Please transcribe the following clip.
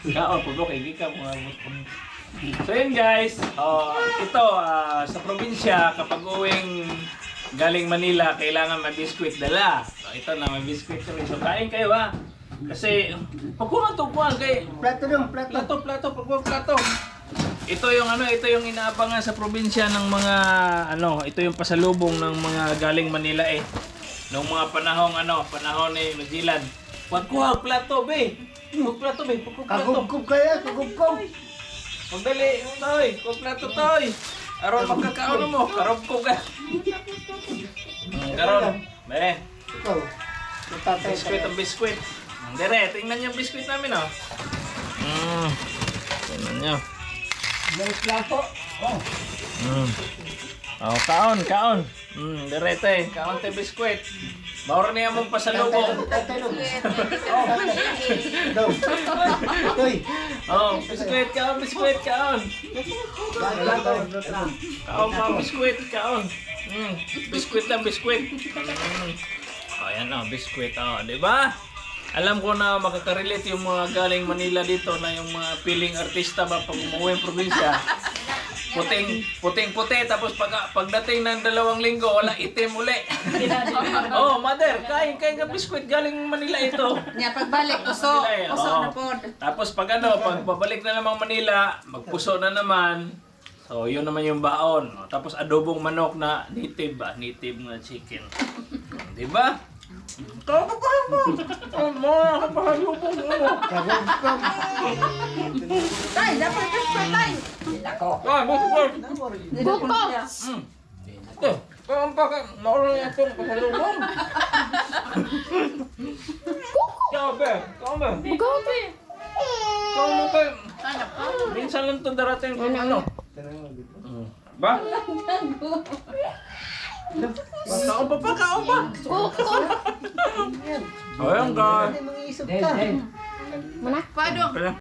Kao, pubok, hindi ka mga So yun guys, oh, ito ah, sa probinsya kapag uwing galing Manila kailangan may biskwit dala. So, ito na may biskwit kami. So kain kayo ha. Kasi pagkuha to kuha kay Plato dong, plato. plato plato pagkuha plato. Ito yung ano, ito yung inaabangan sa probinsya ng mga ano, ito yung pasalubong ng mga galing Manila eh. Noong mga panahong ano, panahon ni New Zealand. Pagkuha plato be. Pagkuha plato be, pagkuha plato. Kagubkob kaya, kagubkob. Magdali, toy, kompleto toy. Aron magkakaon mo, karob ko ka. Karon, be, Ikaw. Biskwit ang biskwit. Ang Dire, tingnan niyo ang biskwit namin oh. Mm. Tingnan niyo. May plato. Oh. Mm. Oh, kaon, kaon. Mm, dire tay, kaon tay biskwit. Mauro niya mong pasalubong. Oh. Oh, biskwit, kaon, biskwit, kaon. Plato. Kaon pa, biskwit, kaon. Mm, biskwit lang, biskwit. Mm. Oh, yan oh, biskwit. Oh, di ba? Alam ko na makaka-relate yung mga galing Manila dito na yung mga piling artista ba pag umuwi ng probinsya. Puting, puting puti tapos pag pagdating ng dalawang linggo wala itim uli. oh, mother, kain kain ka biskwit galing Manila ito. Nya pagbalik uso, Manila eh, uso oo. na pod. Tapos pag ano, pag pabalik na naman Manila, magpuso na naman. So, yun naman yung baon. Tapos adobong manok na native ba? Native na chicken. Di ba? Pa pa mo. Oh, pa halubong mo. Kagubkob. Tay, dapat ka pa tay. Ah, bukod. Buko. Mm. Eh, kung pa ka, mauro na itong pasalubong. Ikaw ba? Ikaw ba? Buko pa. Ikaw mo ba? Minsan lang ito darating kung ano. Mm. Ba? Kaon pa pa, kaon pa. Buko. Ayan ka. Hindi mga isip ka. Pado. Kaya,